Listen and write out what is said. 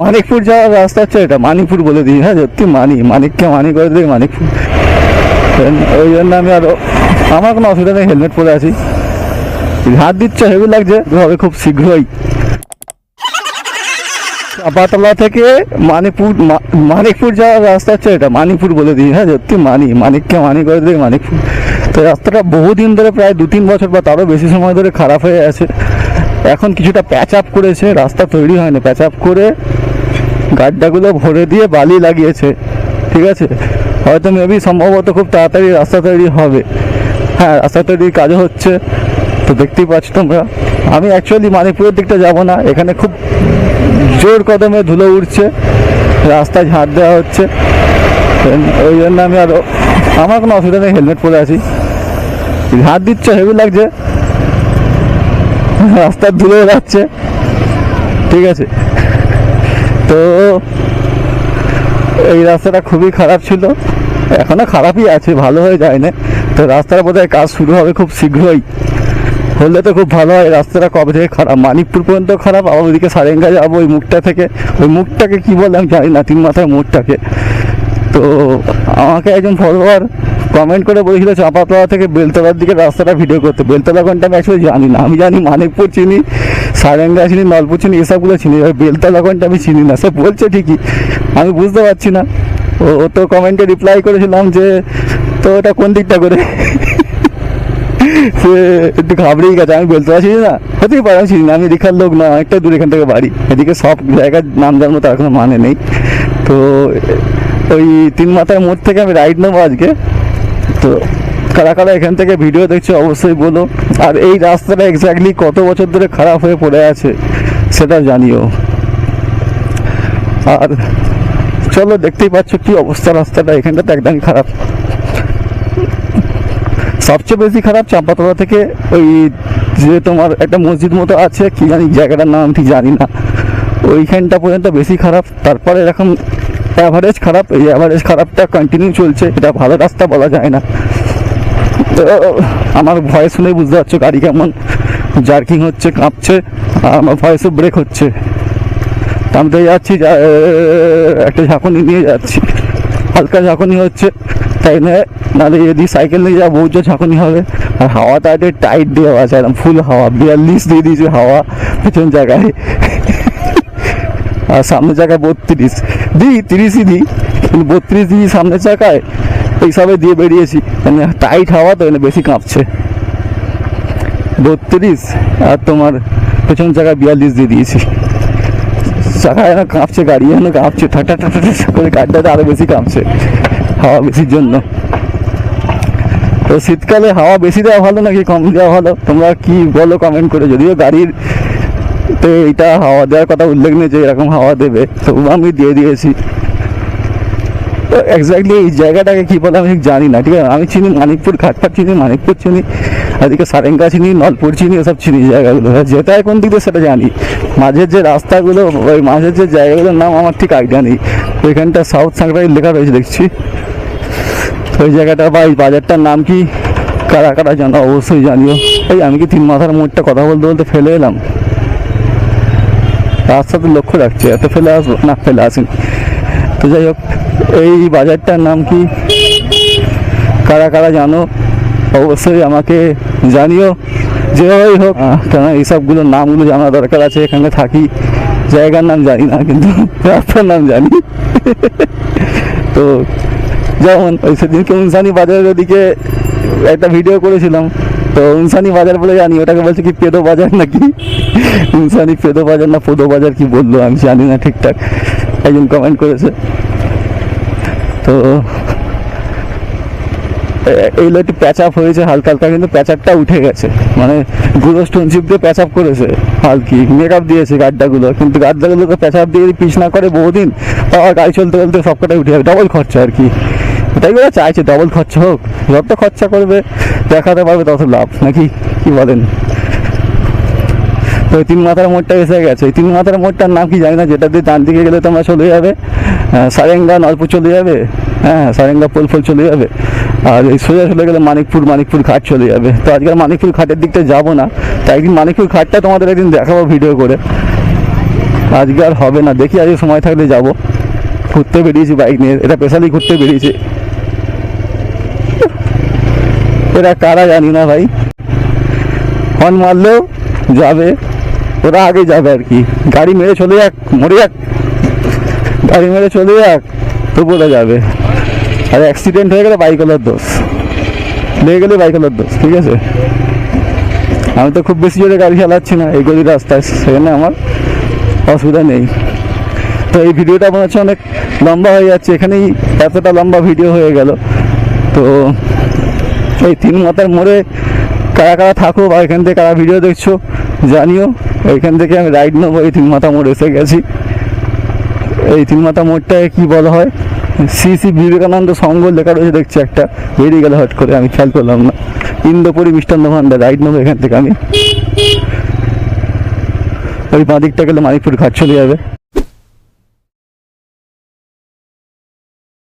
মানিকপুর যাওয়ার রাস্তা হচ্ছে এটা। মানিকপুর বলে দিই হ্যাঁ সত্যি মানি, মানিককে মানি করে দিই, মানিকপুর। ওই জন্য আমি আরও, আমার কোনো অসুবিধা নেই, হেলমেট পরে আছি। হাত দিচ্ছে, হেভি লাগছে হবে খুব শীঘ্রই। চাপাতলা থেকে মানিকপুর মানিকপুর যাওয়ার রাস্তা হচ্ছে এটা। মানিকপুর বলে দিই হ্যাঁ সত্যি মানি, মানিককে মানি করে দিই, মানিকপুর। তো রাস্তাটা বহুদিন ধরে প্রায় দু তিন বছর বা তারও বেশি সময় ধরে খারাপ হয়ে আছে। এখন কিছুটা প্যাচ আপ করেছে, রাস্তা তৈরি হয়নি। প্যাচ আপ করে গাড্ডাগুলো ভরে দিয়ে বালি লাগিয়েছে, ঠিক আছে? হয়তো মেবি সম্ভবত খুব তাড়াতাড়ি রাস্তা তৈরি হবে। হ্যাঁ রাস্তা তৈরির কাজও হচ্ছে, তো দেখতেই পাচ্ছ তোমরা। আমি অ্যাকচুয়ালি মানিকপুরের দিকটা যাব না, এখানে খুব জোর কদমে ধুলো উঠছে রাস্তায় ঝাঁট দেওয়া হচ্ছে। ওই জন্য আমি আরও আমার কোনো অসুবিধা নেই, হেলমেট পরে আছি। হাত দিচ্ছে, হেভি লাগছে। রাস্তার ধুলো যাচ্ছে ঠিক আছে? তো এই রাস্তাটা খুবই খারাপ ছিল। এখনও খারাপই আছে, ভালো হয়ে যায় না তো রাস্তার বোধহয় কাজ শুরু হবে খুব শীঘ্রই। হলে তো খুব ভালো হয়, রাস্তাটা কবে থেকে খারাপ? মানিকপুর পর্যন্ত খারাপ, আবার ওইদিকে সারেঙ্গা যাব ওই মুখটা থেকে। ওই মুখটাকে কি বলে আমি জানি না, তিন মাথায় মুখটাকে। তো আমাকে একজন ফলোয়ার কমেন্ট করে বলেছিল, চাপাতলা থেকে বেলতলার দিকে রাস্তাটা ভিডিও করতে। বেলতলা কোনটা আমি জানি না। আমি জানি মানিকপুর চিনি সারেঙ্গা চিনি নলপুর চিনি এসবগুলো চিনি। এবার বেলতলা কোনটা আমি চিনি না, সে বলছে ঠিকই। আমি বুঝতে পারছি না। ও তো কমেন্টে রিপ্লাই করেছিলাম যে, তো এটা কোন দিকটা করে? সে একটু ঘাবড়েই গেছে। আমি বলতে পারছি না, হতেই পারে, আমি না। আমি রেখার লোক না, অনেকটা দূর এখান থেকে বাড়ি। এদিকে সব জায়গার নাম জানার তার কোনো মানে নেই। তো, ওই তিন মাথায় মোড় থেকে আমি রাইড নেব আজকে। তো কারা কারা এখান থেকে ভিডিও দেখছ অবশ্যই বলো। আর এই রাস্তাটা এক্স্যাক্টলি কত বছর ধরে খারাপ হয়ে পড়ে আছে সেটা জানিও। আর চলো দেখতেই পাচ্ছ কি অবস্থা রাস্তাটা এখানটা তো একদম খারাপ। সবচেয়ে বেশি খারাপ চাম্পাতলা থেকে ওই যে তোমার একটা মসজিদ মতো আছে, কি জানি জায়গাটার নাম ঠিক জানি না। ওইখানটা পর্যন্ত বেশি খারাপ, তারপরে এরকম অ্যাভারেজ খারাপ, এই অ্যাভারেজ খারাপটা কন্টিনিউ চলছে, এটা ভালো রাস্তা বলা যায় না। তো, আমার ভয়েস শুনে বুঝতে পারছ গাড়ি কেমন। জার্কিং হচ্ছে, কাঁপছে, আর আমার ভয়েসও ব্রেক হচ্ছে। আমি যাচ্ছি একটা ঝাঁকুনি নিয়ে যাচ্ছি। হালকা ঝাঁকুনি হচ্ছে, তাই না? নাহলে যদি সাইকেল নিয়ে যাব, বহু ঝাঁকুনি হবে। আর হাওয়াটা একটু টাইট দেওয়া আছে একদম ফুল হাওয়া, বিয়াল্লিশ দিয়ে দিয়েছে হাওয়া, পেছন জায়গায়। আর সামনের জায়গায় বত্রিশ। দিই, তিরিশই দিই বত্রিশ দিই সামনের এইসবে দিয়ে বেরিয়েছি। মানে টাইট হাওয়া তো এখানে বেশি কাঁপছে। বত্রিশ, আর তোমার পেছন জায়গায় বিয়াল্লিশ দিয়ে দিয়েছি। চাকা যেন কাঁপছে, গাড়ি যেন কাঁপছে ঠাটা ঠাটা করে গাড়িটাতে আরও বেশি কাঁপছে, হাওয়া বেশির জন্য। তো শীতকালে হাওয়া বেশি দেওয়া ভালো নাকি কম দেওয়া ভালো? তোমরা কি বলো কমেন্ট করে। যদিও গাড়ির তো এটা হাওয়া দেওয়ার কথা উল্লেখ নেই যে এরকম হাওয়া দেবে তবু আমি দিয়ে দিয়েছি। তো এই জায়গাটাকে কী বলে আমি জানি না, ঠিক আছে? আমি চিনি মানিকপুর ঘাটপাট চিনি, মানিকপুর চিনি, এদিকে সারেঙ্গা চিনি, নলপুর চিনি, এসব চিনি জায়গাগুলো। আর যেটা কোন দিকে সেটা জানি। মাঝের যে রাস্তাগুলো, ওই মাঝের যে জায়গাগুলোর নাম আমার ঠিক আইডিয়া নেই। ওইখানটা সাউথ সাংরাই লেখা রয়েছে, দেখছি। তো ওই জায়গাটা বা এই বাজারটার নাম কি? কারা কারা জানো? অবশ্যই জানিও। এই আমি কি তিন মাথার মোড়টা কথা বলতে বলতে ফেলে এলাম? রাস্তাতে লক্ষ্য রাখছি, এত ফেলে আসব না, ফেলে আসেনি। তো যাই হোক এই বাজারটার নাম কি? কারা কারা জানো? অবশ্যই আমাকে জানিও। যেভাবেই হোক। কেন এইসবগুলোর নামগুলো জানা দরকার আছে, এখানে থাকি। জায়গার নাম জানি না, কিন্তু রাস্তার নাম জানি। তো যেমন ওই সেদিনকে উনসানি বাজারের ওদিকে একটা ভিডিও করেছিলাম। তো উনসানি বাজার বলে জানি, ওটাকে বলছে কি পেদো বাজার নাকি? উনসানি পেদো বাজার না পোদো বাজার কি বলল আমি জানি না ঠিকঠাক। একজন কমেন্ট করেছে। তো এইগুলো একটু প্যাচ আপ হয়েছে হালকা হালকা, কিন্তু প্যাচারটা উঠে গেছে। মানে গুঁড়ো স্টোনশিপ দিয়ে প্যাচ আপ করেছে হালকি। মেকআপ দিয়েছে গাড্ডাগুলো, কিন্তু গাড্ডাগুলোকে প্যাচ আপ দিয়ে যদি পিচ না করে বহুদিন আবার গাড়ি চলতে চলতে সবকটাই উঠে যাবে ডবল খরচা আর কি। এটাই ওরা চাইছে ডবল খরচা হোক, যত খরচা করবে, দেখাতে পারবে তত লাভ, নাকি? কি বলেন? তো তিন মাথার মোড়টা এসে গেছে। তিন মাথার মোড়টার নাম কি জানি না, যেটা দিয়ে ডান দিকে গেলে তোমরা চলে যাবে। সারেঙ্গা নলপুর চলে যাবে। হ্যাঁ সারেঙ্গা পোল ফোল চলে যাবে। আর এই সোজা চলে গেলে মানিকপুর মানিকপুর ঘাট চলে যাবে। তো আজকাল মানিকপুর ঘাটের দিকটা যাব না। তাই একদিন মানিকপুর ঘাটটা তোমাদের একদিন দেখাবো ভিডিও করে। আজকে আর হবে না। দেখি আজকে সময় থাকলে যাব। ঘুরতে বেরিয়েছি বাইক নিয়ে। এটা স্পেশালি ঘুরতে বেরিয়েছে। এরা কারা জানি না ভাই। হর্ন মারলেও যাবে। ওরা আগে যাবে আর কি। গাড়ি মেরে চলে যাক, মরে যাক। গাড়ি মেরে চলে যাক তবু ওরা যাবে? আর অ্যাক্সিডেন্ট হয়ে গেলে বাইকওয়ালার দোষ। লেগে গেলে বাইকওয়ালার দোষ, ঠিক আছে? আমি তো খুব বেশি জোরে গাড়ি চালাচ্ছি না, এই গলির রাস্তায় সেখানে আমার অসুবিধা নেই। তো এই ভিডিওটা মনে হচ্ছে অনেক লম্বা হয়ে যাচ্ছে, এখানেই এতটা লম্বা ভিডিও হয়ে গেল। তো এই তিন মাথার মোড়ে কারা কারা থাকো বা এখান থেকে কারা ভিডিও দেখছ, জানিও। এইখান থেকে আমি রাইড নেব, এই তিন মাথা মোড় এসে গেছি। এই তিন মাথা মোড়টা কি বলা হয়? শ্রী শ্রী বিবেকানন্দ সঙ্গ লেখা রয়েছে, দেখছি একটা। বেরিয়ে গেল হট করে, আমি খেয়াল করলাম না। ইন্দোপুরি মিষ্টান্ন ভান্ডার রাইড নেব এখান থেকে আমি। ওই বাঁ দিকটা গেলে মানিকপুর ঘাট চলে যাবে।